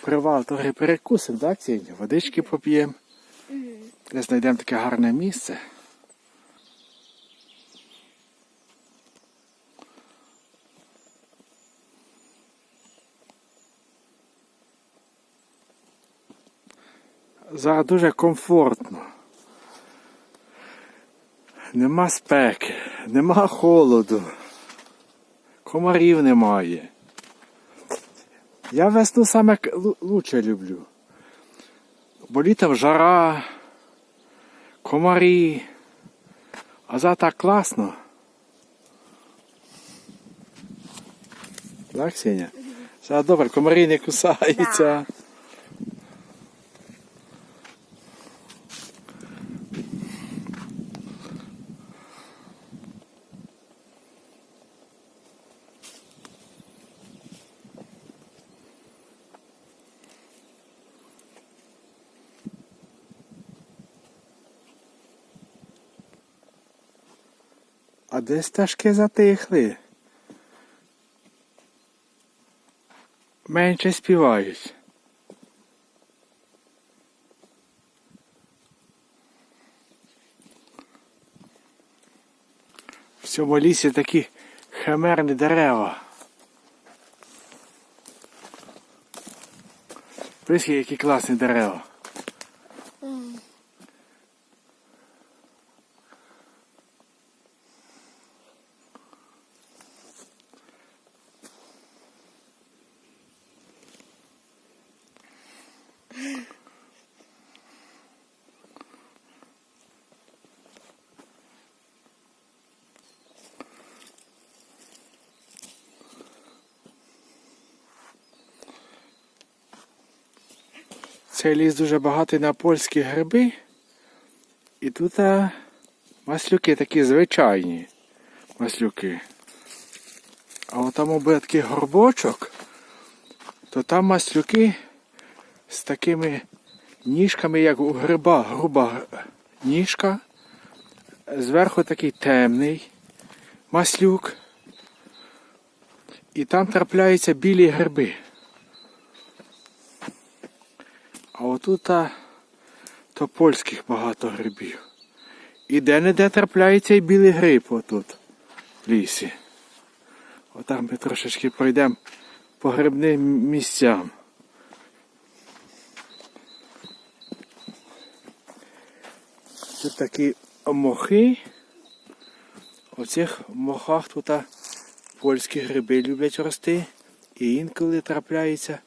Привал, трохи перекусимо, так, Ксенія? Водички поп'ємо. Десь знайдемо таке гарне місце. Зараз дуже комфортно. Нема спеки, нема холоду, комарів немає. Я весну саме лучше люблю. Бо літом жара, комарі. А за так класно. Так, Сеня? Все добре, комарі не кусаються. А де стежки затихли? Менше співають. В цьому лісі такі химерні дерева. Близькі, які класні дерева. Цей ліс дуже багатий на польські гриби. І тут а, маслюки такі звичайні маслюки. А от там такий горбочок, то там маслюки з такими ніжками, як у гриба, груба ніжка. Зверху такий темний маслюк. І там трапляються білі гриби. А отут то польських багато грибів. І де-не-де трапляється і білий гриб отут в лісі. Отам ми трошечки пройдемо по грибним місцям. Тут такі мохи. У цих мохах тут польські гриби люблять рости. І інколи трапляються